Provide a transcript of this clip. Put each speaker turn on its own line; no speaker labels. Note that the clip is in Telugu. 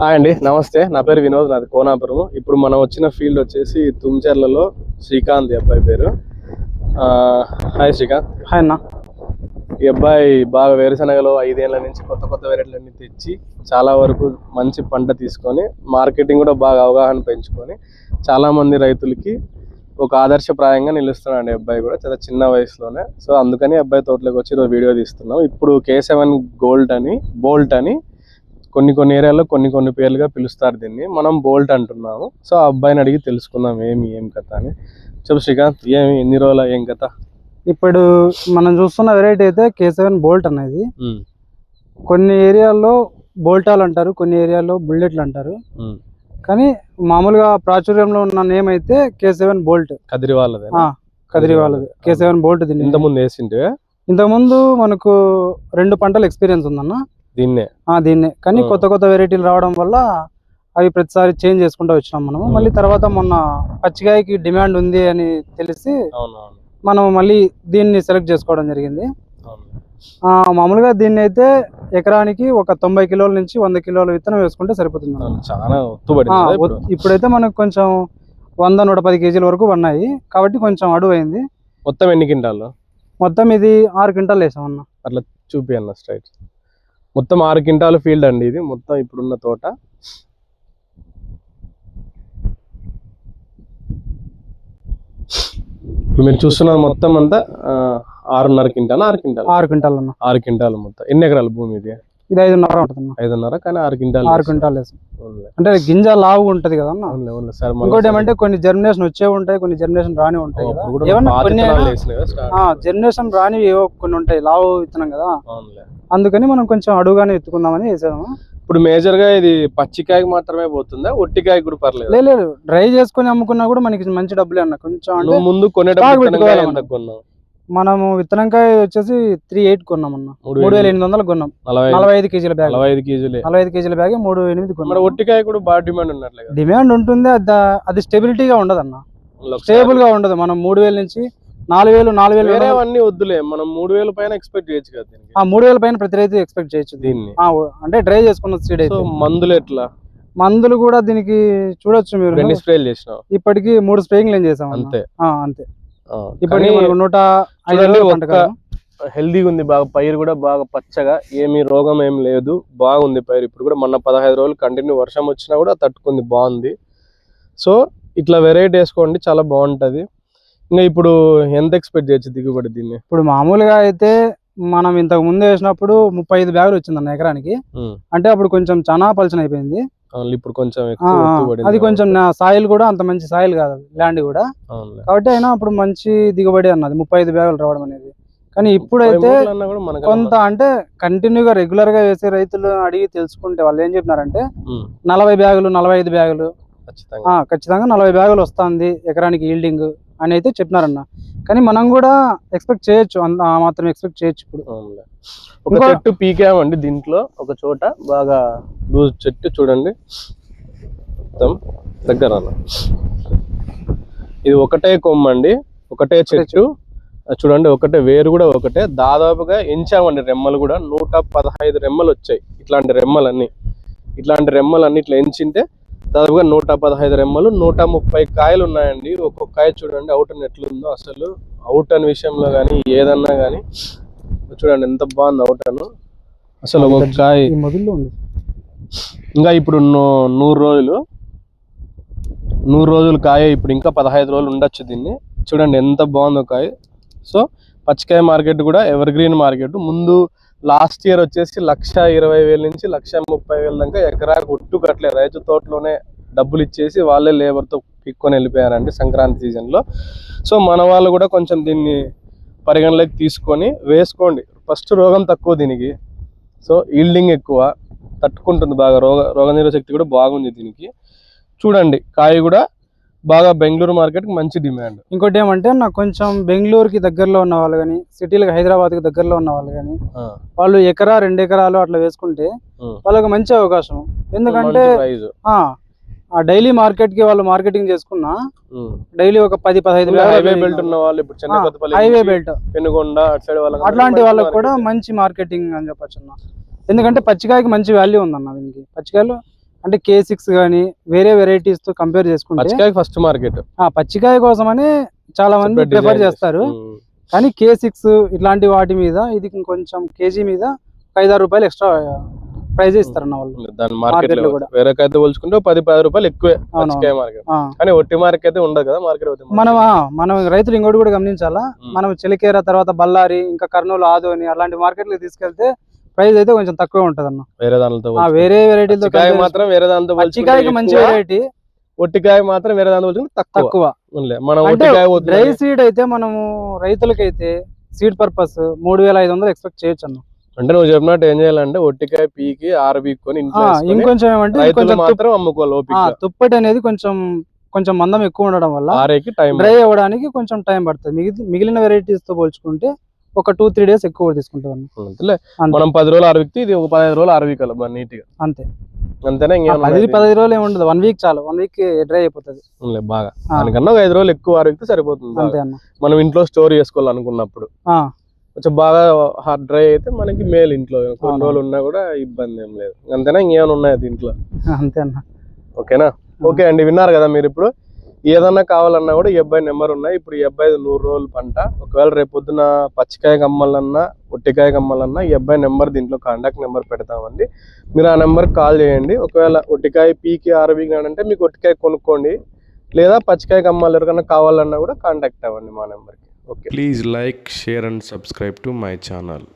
హాయ్ అండి నమస్తే. నా పేరు వినోద్ నాది కోనాపురం ఇప్పుడు మనం వచ్చిన ఫీల్డ్ వచ్చేసి తుమ్చెర్లలో శ్రీకాంత్ ఈ అబ్బాయి పేరు. హాయ్ శ్రీకాంత్.
హాయ్ అన్న.
ఈ అబ్బాయి బాగా వేరుశనగలో ఐదేళ్ళ నుంచి కొత్త కొత్త వెరైటీలన్నీ తెచ్చి చాలా వరకు మంచి పంట తీసుకొని మార్కెటింగ్ కూడా బాగా అవగాహన పెంచుకొని చాలా మంది రైతులకి ఒక ఆదర్శప్రాయంగా నిలుస్తున్నాడు అబ్బాయి కూడా చాలా చిన్న వయసులోనే. సో అందుకని అబ్బాయి తోటలోకి వచ్చి ఈరోజు వీడియో తీస్తున్నాం. ఇప్పుడు కే సెవెన్ గోల్డ్ అని బోల్ట్ అని కొన్ని కొన్ని ఏరియాలో కొన్ని కొన్ని పేర్లుగా పిలుస్తారు దీన్ని. మనం బోల్ట్ అంటున్నాము. సో ఆ అబ్బాయిని అడిగి తెలుసుకుందాం ఏమి ఏం కథ అని. చెప్పు శ్రీకాంత్ ఏమి ఎన్ని రోజుల ఏం కథ?
ఇప్పుడు మనం చూస్తున్న వెరైటీ అయితే కే సెవెన్ బోల్ట్ అనేది. కొన్ని ఏరియాల్లో బోల్టాలు అంటారు కొన్ని ఏరియాల్లో బుల్లెట్లు అంటారు. కానీ మామూలుగా ప్రాచుర్యంలో ఉన్న నేమ్ అయితే కే సెవెన్ బోల్ట్.
కదిరి వాళ్ళదే
కదిరి వాళ్ళది. కే సెవెన్ బోల్ట్ దీన్ని.
ఇంత ముందు వేసింటే
ఇంతకుముందు మనకు రెండు పంటల ఎక్స్పీరియన్స్ ఉందన్న.
దీన్నే.
దీన్నే. కానీ. కొత్త కొత్త వెరైటీలు రావడం వల్ల అవి ప్రతిసారి చేంజ్ చేసుకుంటూ వచ్చినాం మనము. మళ్ళీ తర్వాత మొన్న పచ్చికాయకి డిమాండ్ ఉంది అని తెలిసి మనం మళ్ళీ దీన్ని సెలెక్ట్ చేసుకోవడం జరిగింది. మామూలుగా దీన్ని అయితే ఎకరానికి ఒక తొంభై కిలోల నుంచి వంద కిలోల విత్తనం వేసుకుంటే సరిపోతుంది
చాలా
ఇప్పుడైతే మనకు కొంచెం వంద నూట పది కేజీల వరకు ఉన్నాయి కాబట్టి కొంచెం అడుగు అయింది
మొత్తం ఎన్ని క్వింటాలు?
మొత్తం ఇది ఆరు క్వింటాలు వేసామన్న.
చూపి అన్న స్ట్రైట్. మొత్తం ఆరు క్వింటాలు ఫీల్డ్ అండి ఇది. మొత్తం ఇప్పుడున్న తోట. మీరు చూస్తున్నది మొత్తం అంతా ఆరున్నర క్వింటాల్ ఆరు క్వింటాల్?
ఆరు క్వింటాలు అన్న.
ఆరు క్వింటాలు మొత్తం. ఎన్ని ఎకరాల భూమి ఇది?
ఇది ఐదున్నర ఉంటుంది
ఐదున్నర కానీ ఆరు క్వింటాల్
ఆరు క్వింటాలు అంటే గింజ లావు ఉంటది కదా ఇంకోటి ఏమంటే కొన్ని జర్మినేషన్ వచ్చే ఉంటాయి కొన్ని జర్మినేషన్ రాని ఉంటాయి కదా. జర్మినేషన్ రాని ఏవో కొన్ని ఉంటాయి లావు విత్తనం కదా. అందుకని మనం కొంచెం అడుగుగానే ఎత్తుకుందామని వేసాము.
ఇప్పుడు మేజర్గా ఇది పచ్చికాయకి మాత్రమే పోతుందా? ఒట్టికాయ కూడా పర్లేదు.
లేదు లేదు. డ్రై చేసుకొని అమ్ముకున్నా కూడా మనకి మంచి డబ్బులే అన్న. కొంచెం అంటే
ముందు కొనేటప్పుడు
మనము విత్తనంకాయ వచ్చేసి త్రీ ఎయిట్ కొన్నాం అన్న.
మూడు
వేల ఎనిమిది. వందలు కొన్నాం.
నలభై ఐదు-
కేజీల బ్యాగ్.
నలభై ఐదు కేజీలే.
నలభై ఐదు కేజీల బ్యాగ్ మూడు ఎనిమిది కొన్నాం.
ఒట్టికాయ కూడా బాగా డిమాండ్ ఉన్నట్లే
డిమాండ్ ఉంటుంది. అది అది స్టెబిలిటీగా ఉండదు అన్న స్టేబుల్గా ఉండదు. మనం మూడు వేల నుంచి నాలుగు వేలు నాలుగు వేలు
వేరేవన్నీ వద్దులే. మనం మూడు వేల పైన ఎక్స్పెక్ట్ చేయొచ్చు కదా
ఆ మూడు వేల పైన ప్రతి రైతు ఎక్స్పెక్ట్ చేయొచ్చు
దీన్ని.
అంటే డ్రై చేసుకున్న సీడ్ అయితే.
మందులు ఎట్లా?
మందులు కూడా దీనికి చూడొచ్చు మీరు.
రెండు స్ప్రేలు చేసినావు?
ఇప్పటికి మూడు స్ప్రేయింగ్ ఏం చేసాం అన్న.
అంతే.
అంతే. ఇప్పటికి
కానీ
మనకు నూట.
హెల్దీగా ఉంది బాగా పైరు కూడా బాగా పచ్చగా ఏమీ రోగం ఏం లేదు బాగుంది పైరు. ఇప్పుడు కూడా మొన్న పదహైదు రోజులు కంటిన్యూ వర్షం వచ్చినా కూడా తట్టుకుంది బాగుంది. సో ఇట్లా వెరైటీ వేసుకోండి చాలా బాగుంటది. ఇంకా ఇప్పుడు ఎంత ఎక్స్పెక్ట్ చేయొచ్చు దిగుబడి దీన్ని?
ఇప్పుడు మామూలుగా అయితే మనం ఇంతకు ముందు వేసినప్పుడు ముప్పై ఐదు బ్యాగులు వచ్చిందన్న ఎకరానికి.
ఉమ్.
అంటే అప్పుడు కొంచెం చాలా పలచన అయిపోయింది.
ఇప్పుడు కొంచెం
అది కొంచెం నా సాయిల్ కూడా అంత మంచి సాయిల్ కాదు ల్యాండ్ కూడా. కాబట్టి అయినా అప్పుడు మంచి దిగుబడి అన్నది ముప్పై ఐదు బ్యాగులు రావడం అనేది. కానీ ఇప్పుడైతే
అన్నా
కొంత అంటే కంటిన్యూగా రెగ్యులర్గా వేసే రైతులు అడిగి తెలుసుకుంటే వాళ్ళు ఏం చెప్పినారంటే నలభై బ్యాగులు నలభై ఐదు బ్యాగులు.
ఖచ్చితంగా.
నలభై బ్యాగులు వస్తుంది ఎకరానికి ఈల్డింగ్ అని అయితే చెప్పినారన్న. కానీ మనం కూడా ఎక్స్పెక్ట్ చేయొచ్చు. మాత్రం ఎక్స్పెక్ట్ చేయొచ్చు ఇప్పుడు.
ఒక చెట్టు పీకామండి దీంట్లో. ఒక చోట బాగా లూజ్ చెట్టు చూడండి. మొత్తం దగ్గర. ఇది ఒకటే కొమ్మ అండి. ఒకటే చెట్టు. చూడండి ఒకటే వేరు కూడా ఒకటే. దాదాపుగా ఎంచామండి రెమ్మలు కూడా. నూట పదహైదు రెమ్మలు వచ్చాయి. ఇట్లాంటి రెమ్మలన్నీ. ఇట్లాంటి రెమ్మలన్నీ ఇట్లా ఎంచింటే దాదాపుగా నూట పదహైదు రెమ్మలు నూట ముప్పై కాయలు ఉన్నాయండి. ఒక్కొక్క కాయ చూడండి అవుట్ అని ఎట్లుందో అసలు. అవుట్ అని విషయంలో కానీ ఏదన్నా కానీ చూడండి ఎంత బాగుంది అవుట్ అను అసలు ఒక్కొక్క కాయ. ఇంకా ఇప్పుడు నూరు రోజులు. నూరు రోజులు కాయ ఇప్పుడు ఇంకా పదహైదు రోజులు ఉండొచ్చు దీన్ని. చూడండి ఎంత బాగుందో కాయ. సో పచ్చికాయ మార్కెట్ కూడా ఎవర్ గ్రీన్ మార్కెట్. ముందు లాస్ట్ ఇయర్ వచ్చేసి లక్ష ఇరవై వేల నుంచి లక్ష ముప్పై వేల దాకా ఎకరాకు ఒట్టు కట్టలే. రైతు తోటలోనే డబ్బులు ఇచ్చేసి వాళ్ళే లేబర్తో పిక్కొని వెళ్ళిపోయారండి సంక్రాంతి సీజన్లో సో మన వాళ్ళు కూడా కొంచెం దీన్ని పరిగణలోకి తీసుకొని వేసుకోండి. ఫస్ట్ రోగం తక్కువ దీనికి. సో ఈల్డింగ్ ఎక్కువ. తట్టుకుంటుంది బాగా రోగ రోగ శక్తి కూడా బాగుంది దీనికి. చూడండి కాయ కూడా బాగా బెంగళూరు మార్కెట్కి మంచి డిమాండ్.
ఇంకోటి ఏమంటే నాకు కొంచెం బెంగళూరుకి దగ్గరలో ఉన్న వాళ్ళు కానీ సిటీలకు హైదరాబాద్కి దగ్గరలో ఉన్న వాళ్ళు కానీ వాళ్ళు ఎకరా రెండు ఎకరాలు అట్లా వేసుకుంటే వాళ్ళకి మంచి అవకాశం. ఎందుకంటే ఆ డైలీ మార్కెట్కి వాళ్ళు మార్కెటింగ్ చేసుకున్నా డైలీ ఒక పది పదహైదు
హైవే బెల్ట్ ఉన్న వాళ్ళు ఇప్పుడు
హైవే బెల్ట్
పెనుగొండ
అట్లాంటి వాళ్ళకి కూడా మంచి మార్కెటింగ్ అని చెప్పొచ్చు ఎందుకంటే పచ్చికాయకి మంచి వాల్యూ ఉందన్న దీనికి. పచ్చికాయలు అంటే కే సిక్స్ కానీ వేరే వెరైటీస్తో కంపేర్ చేసుకుంటే
ఫస్ట్ మార్కెట్
ఆ పచ్చికాయ కోసమని చాలా మంది ప్రిఫర్ చేస్తారు. కానీ కే సిక్స్ ఇట్లాంటి వాటి మీద ఇది ఇంకొంచెం కేజీ మీద ఐదారు రూపాయలు ఎక్స్ట్రా ప్రైజ్ వాళ్ళు.
దాని మార్కెట్
కూడా.
వేరే అయితే పోల్చుకుంటే పది పది రూపాయలు ఎక్కువే పచ్చికాయ మార్కెట్ కానీ ఒట్టి మార్కెట్ అయితే ఉండదు కదా మార్కెట్
మనం మనం రైతులు ఇంకోటి కూడా గమనించాలా. మనం చిలికేర తర్వాత బళ్ళారి ఇంకా కర్నూలు ఆదోని అలాంటి మార్కెట్లకు తీసుకెళ్తే ప్రైస్ అయితే కొంచెం తక్కువ ఉంటది అన్న
వేరే దానితో.
వేరే వెరైటీలతో
పచ్చికాయ మాత్రం వేరే దాంతో
పచ్చికాయకి మంచి వెరైటీ
ఒట్టికాయ మాత్రం వేరే పోల్చుకుంటే తక్కువ. మనం
డ్రై సీడ్ అయితే మనము రైతులకైతే సీడ్ పర్పస్ మూడు వేల ఐదు వందలు ఎక్స్పెక్ట్ చేయొచ్చు అన్న
అంటే నువ్వు చెప్పినట్టు ఏం చేయాలంటే ఒట్టికాయ పీకి ఆరు పీక్కొని
ఇంకొంచెం ఏమంటే కొంచెం
మాత్రం అమ్ముకోవాలి
తుప్పటి అనేది కొంచెం కొంచెం మందం ఎక్కువ ఉండడం వల్ల డ్రై అవ్వడానికి కొంచెం టైం పడుతుంది. మిగిలి మిగిలిన వెరైటీస్తో పోల్చుకుంటే ఒక టూ త్రీ డేస్ ఎక్కువ
అంతేలే.
అంతే.
మనం పది రోజులు అరవిక్తి ఇది ఒక పదహైదు రోజులు అరవికల నీట్గా
అంతే.
అంతేనా?
పది? పదహైదు రోజులు ఏమి ఉండదు. వన్ వీక్ చాలు. వన్ వీక్ డ్రై అయిపోతుంది.
బాగా. దానికన్నా ఒక ఐదు రోజులు ఎక్కువ అరవిక్తే సరిపోతుంది.
అంతే అన్న.
మనం ఇంట్లో స్టోర్ చేసుకోవాలనుకున్నప్పుడు. కొంచెం బాగా హార్డ్ డ్రై అయితే మనకి మేలు ఇంట్లో. కొన్ని. రోజులు ఉన్నా కూడా ఇబ్బంది ఏం లేదు. అంతేనా? ఇంకేమైనా ఉన్నాయి దీంట్లో?
అంతే అన్న.
ఓకేనా? ఓకే అండి. విన్నారు కదా మీరు ఇప్పుడు? ఏదన్నా కావాలన్నా కూడా ఈ అబ్బాయి నెంబర్ ఉన్నాయి. ఇప్పుడు ఈ అబ్బాయి నూరు రోజులు పంట. ఒకవేళ రేపు పొద్దున పచ్చికాయ కమ్మాలన్నా ఒట్టికాయ కమ్మాలన్నా ఈ అబ్బాయి నెంబర్ దీంట్లో కాంటాక్ట్ నెంబర్ పెడతామండి. మీరు ఆ నెంబర్కి కాల్ చేయండి. ఒకవేళ ఒట్టికాయ పీకి ఆర్బీ అంటే మీకు ఒట్టికాయ కొనుక్కోండి. లేదా పచ్చికాయ కమ్మాలి ఎవరికన్నా కావాలన్నా కూడా కాంటాక్ట్ అవ్వండి మా నెంబర్కి. Okay.
Please like share and subscribe to my channel.